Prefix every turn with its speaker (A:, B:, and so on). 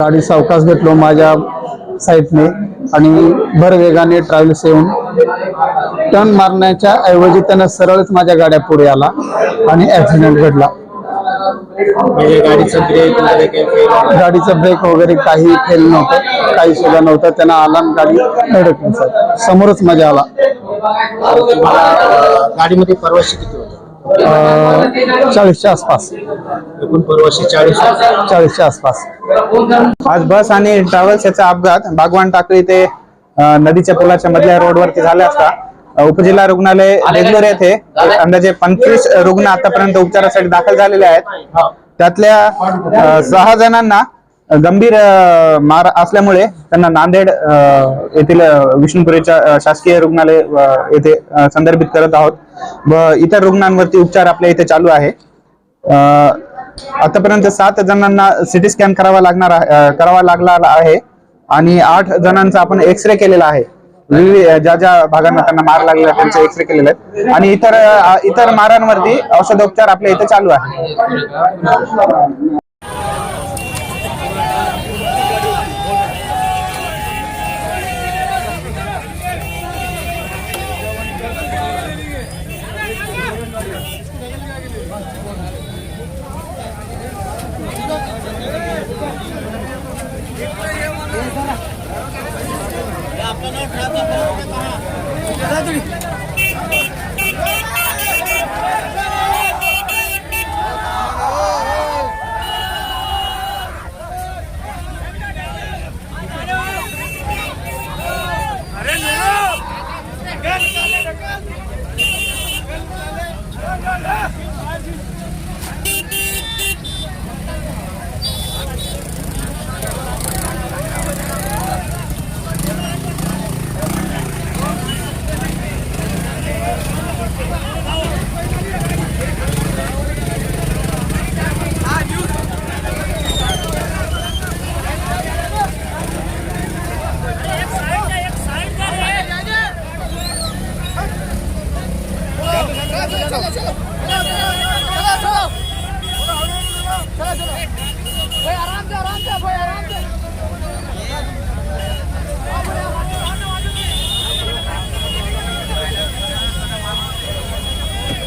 A: गाडी सावकाश घेतलो माझ्या साईडने आणि भर वेगाने ट्रॅव्हल्स येऊन टर्न मारण्याच्या ऐवजी त्यानं सरळच माझ्या गाड्या पुढे आला आणि ऍक्सिडेंट घडला.
B: म्हणजे गाडीचं ब्रेक वगैरे काही fail
A: गाडीचं ब्रेक वगैरे काही फेल नव्हतं काही सुद्धा नव्हतं. त्यानं आला गाडी धडकली. सर समोरच माझ्या आला.
B: गाडीमध्ये परवाशी किती
A: चाळीसच्या आसपास.
B: एकूण परवाशी चाळीस.
A: चाळीसच्या आसपास.
C: आज बस आणि ट्रॅव्हल्स याचा अपघात. बागवान टाकळी ते नदीच्या पुलाच्या मधल्या रोडवरती झाला असता. उपजिल्हा रुग्णालय रेग्युलर येथे. अंदाजे पंचवीस रुग्ण आतापर्यंत उपचारासाठी दाखल झालेले आहेत. त्यातल्या सहा जणांना गंभीर मार असल्यामुळे त्यांना नांदेड येथील विष्णुपुरेच्या विष्णुपुरीच्या शासकीय रुग्णालय येथे संदर्भित करत आहोत. व इतर रुग्णांवरती उपचार आपल्या इथे चालू आहे. आतापर्यंत सात जणांना सिटी स्कॅन करावा लागणार करावा लागला आहे आणि आठ जणांचा आपण एक्सरे केलेला आहे. विविध ज्या ज्या भागांना त्यांना मार लागलेला आहे, त्यांचे एक्सरे केलेले आहेत. आणि इतर इतर मारांवरती औषधोपचार आपल्या इथे चालू आहे. 何? चलो चलो चलो चलो आराम से आराम से